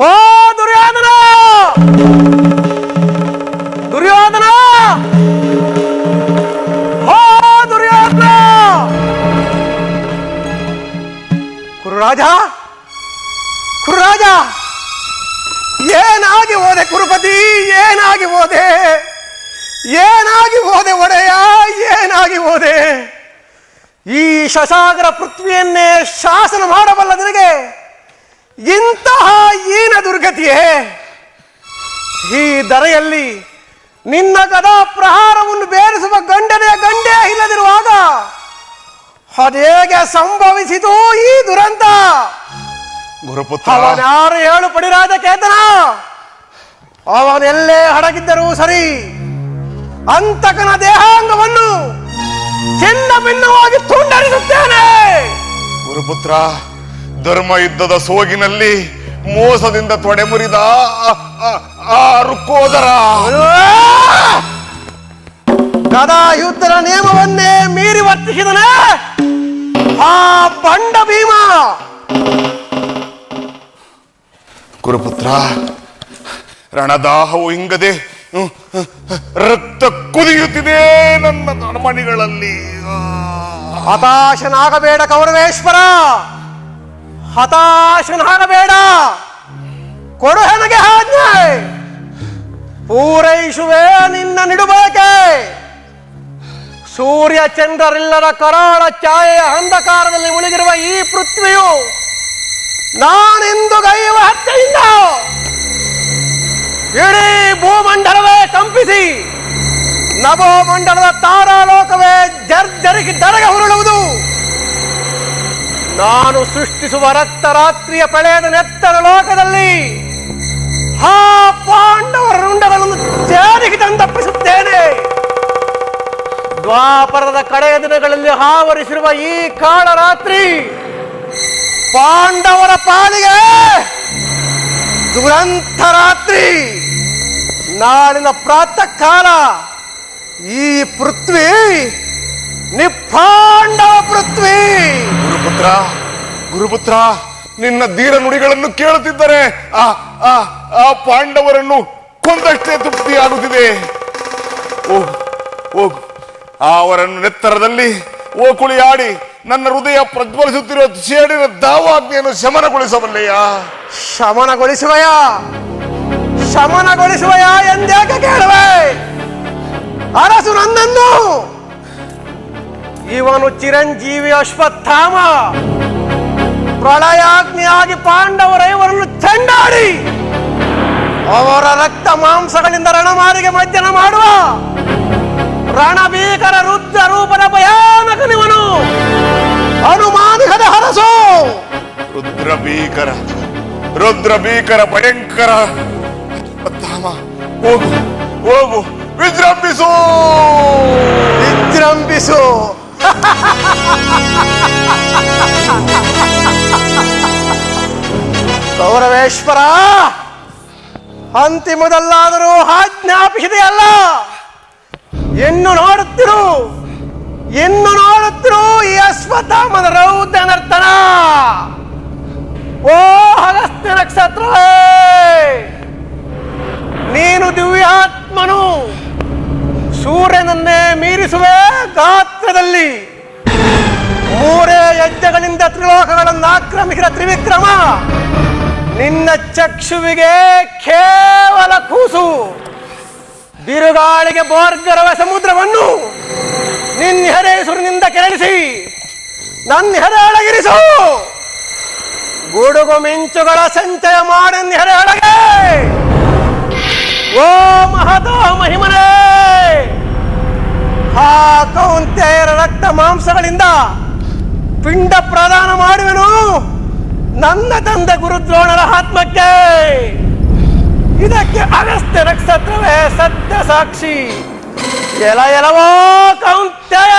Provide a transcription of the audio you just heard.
ಓ, ದುರ್ಯೋಧನ! ದುರ್ಯೋಧನ! ಓ, ದುರ್ಯೋಧನ! ಕುರುರಾಜ! ಕುರುರಾಜ! ಏನಾಗಿ ಹೋದೆ ಕುರುಪತಿ? ಏನಾಗಿ ಹೋದೆ? ಏನಾಗಿ ಹೋದೆ ಒಡೆಯ? ಏನಾಗಿ ಹೋದೆ? ಈ ಶಸಾಗರ ಪೃಥ್ವಿಯನ್ನೇ ಶಾಸನ ಮಾಡಬಲ್ಲ ನಿನಗೆ ಇಂತಹ ಈನ ದುರ್ಗತಿಯೇ? ಈ ದರೆಯಲ್ಲಿ ನಿನ್ನ ಕದಾ ಪ್ರಹಾರವನ್ನು ಬೇರಿಸುವ ಗಂಡನೆಯ ಗಂಡೇ ಇಲ್ಲದಿರುವಾಗ ಅದೇಗೆ ಸಂಭವಿಸಿತು ಈ ದುರಂತ? ಗುರುಪುತ್ರ. ಅವನ್ಯಾರು ಹೇಳು ಪಡಿರಾದ ಕೇತನ. ಅವನೆಲ್ಲೇ ಹಡಗಿದ್ದರೂ ಸರಿ ಅಂತಕನ ದೇಹಾಂಗವನ್ನು ಚಿನ್ನ ಭಿನ್ನವಾಗಿ ತುಂಡರಿಸುತ್ತೇನೆ. ಗುರುಪುತ್ರ. ಧರ್ಮ ಯುದ್ಧದ ಸೋಗಿನಲ್ಲಿ ಮೋಸದಿಂದ ತೊಡೆ ಮುರಿದ ಆ- ರುಕ್ಕೋದರ. ಗದಾ ಯುದ್ಧದ ನಿಯಮವನ್ನೇ ಮೀರಿ ವರ್ತಿಸಿದನೆ ಆ ಬಂಡ ಭೀಮ. ಕುರುಪುತ್ರ ರಣದಾಹವು ಹಿಂಗದೆ ರಕ್ತ ಕುದಿಯುತ್ತಿದೆ ನನ್ನ ಮಣಿಗಳಲ್ಲಿ. ಹತಾಶನಾಗಬೇಡ ಕೌರವೇಶ್ವರ. ಹತಾಶನಾಗಬೇಡ ಕೊಡು ನನಗೆ ಆಜ್ಞೆ. ಪೂರೈಸುವೆ ನಿನ್ನ ನಿಡುಬಳಕೆ. ಸೂರ್ಯ ಚಂದ್ರರಿಲ್ಲದ ಕರಾಳ ಛಾಯೆಯ ಅಂಧಕಾರದಲ್ಲಿ ಉಳಿದಿರುವ ಈ ಪೃಥ್ವಿಯು ನಾನೆಂದು ಗೈಯುವ ಹತ್ಯೆಯಿಂದ ಇಡೀ ಭೂಮಂಡಲವೇ ಕಂಪಿಸಿ ನಭೋಮಂಡಲದ ತಾರಾಲೋಕವೇ ಜರ್ಜರಿಗೆ ದರಗ ಹುರುಳುವುದು. ನಾನು ಸೃಷ್ಟಿಸುವ ರಕ್ತ ರಾತ್ರಿಯ ಪಳೆಯದ ನೆತ್ತರ ಲೋಕದಲ್ಲಿ ಹಾ ಪಾಂಡವರ ರುಂಡಗಳನ್ನು ಜಾರಿಗೆ ತಂದಪ್ಪಿಸುತ್ತೇನೆ ದ್ವಾಪರದ ಕಡೆಯ ದಿನಗಳಲ್ಲಿ ಹಾವರಿಸಿರುವ ಈ ಕಾಳ ರಾತ್ರಿ ಪಾಂಡವರ ಪಾಲಿಗೆ ದುರಂತ ರಾತ್ರಿ. ನಾಳಿನ ಪ್ರಾತಃ ಕಾಲ ಈ ಪೃಥ್ವಿ ನಿಪ್ಪಾಂಡವ ಪೃಥ್ವಿ! ಗುರುಪುತ್ರ ಗುರುಪುತ್ರ ನಿನ್ನ ಧೀರ ನುಡಿಗಳನ್ನು ಕೇಳುತ್ತಿದ್ದರೆ ಆ ಆ ಆ ಪಾಂಡವರನ್ನು ಕೊಂದಷ್ಟೇ ತೃಪ್ತಿಯಾಗುತ್ತಿದೆ. ಓ ಓ ಅವರನ್ನು ನೆತ್ತರದಲ್ಲಿ ಓ ಕುಳಿಯಾಡಿ ನನ್ನ ಹೃದಯ ಪ್ರಜ್ವಲಿಸುತ್ತಿರುವ ಸೇಡಿನ ದಾವಾಜ್ಞೆಯನ್ನು ಶಮನಗೊಳಿಸಬಲ್ಲೆಯ? ಶಮನಗೊಳಿಸುವೆಯ? ಶಮನಗೊಳಿಸುವೆಯ ಎಂದೇಕೆ ಕೇಳುವೆ? ಅರಸು ನನ್ನನ್ನು ಇವನು ಚಿರಂಜೀವಿ ಅಶ್ವತ್ಥಾಮ. ಪ್ರಳಯಾಗ್ನಿಯಾಗಿ ಪಾಂಡವರ ಇವರನ್ನು ಚೆಂಡಾಡಿ ಅವರ ರಕ್ತ ಮಾಂಸಗಳಿಂದ ರಣಮಾರಿಗೆ ಮಜ್ಜನ ಮಾಡುವ ರಣಭೀಕರ ರುದ್ರ ರೂಪದ ಭಯಾನಕನಿವನು. ಅನುಮಾನಿಸದ ಹರಸು. ರುದ್ರ ಭೀಕರ ರುದ್ರ ಭೀಕರ ಭಯಂಕರ ಹೋಗು ಹೋಗು ವಿಜೃಂಭಿಸು. ವಿಜೃಂಭಿಸು. ಗೌರವೇಶ್ವರ ಅಂತಿಮದಲ್ಲಾದರೂ ಆಜ್ಞಾಪಿಸಿದೆಯಲ್ಲ? ಇನ್ನು ನೋಡುತ್ತಿರು? ಇನ್ನು ನೋಡುತ್ತಿರು ಈ ಅಶ್ವತ್ಥಾಮದ ರೌದ್ರ ನರ್ತನ ಓ ಹಗಸ್ತಿ ನಕ್ಷತ್ರವೇ! ತ್ರಿಲೋಕಗಳನ್ನು ಆಕ್ರಮಿಸಿದ ತ್ರಿವಿಕ್ರಮ, ನಿನ್ನ ಚಕ್ಷುವಿಗೆ ಕೇವಲ ಕೂಸು. ಬಿರುಗಾಳಿಗೆ ಬೋರ್ಗರವ ಸಮುದ್ರವನ್ನು ನಿನ್ನ ಹೆರೆಸುರಿನಿಂದ ಕೆರಳಿಸಿ, ನನ್ನ ಹೆರೆ ಅಡಗಿರಿಸು ಗುಡುಗು ಮಿಂಚುಗಳ ಸಂಚಯ ಮಾಡಿ ಹೆರೆ ಅಡಗೆ ಓ ಮಹತ ಮಹಿಮನೇ, ಆ ಕೌಂತೆಯರ ರಕ್ತ ಮಾಂಸಗಳಿಂದ ಪಿಂಡ ಪ್ರದಾನ ಮಾಡುವೆನು. ನನ್ನ ತಂದೆ ಗುರುದ್ರೋಣರ ಆತ್ಮಕ್ಕೆ. ಇದಕ್ಕೆ ಅಗಸ್ತ್ಯ ನಕ್ಷತ್ರವೇ ಸತ್ಯ ಸಾಕ್ಷಿ. ಎಲ ಎಲವೋ ಕೌಂತೆಯರೇ.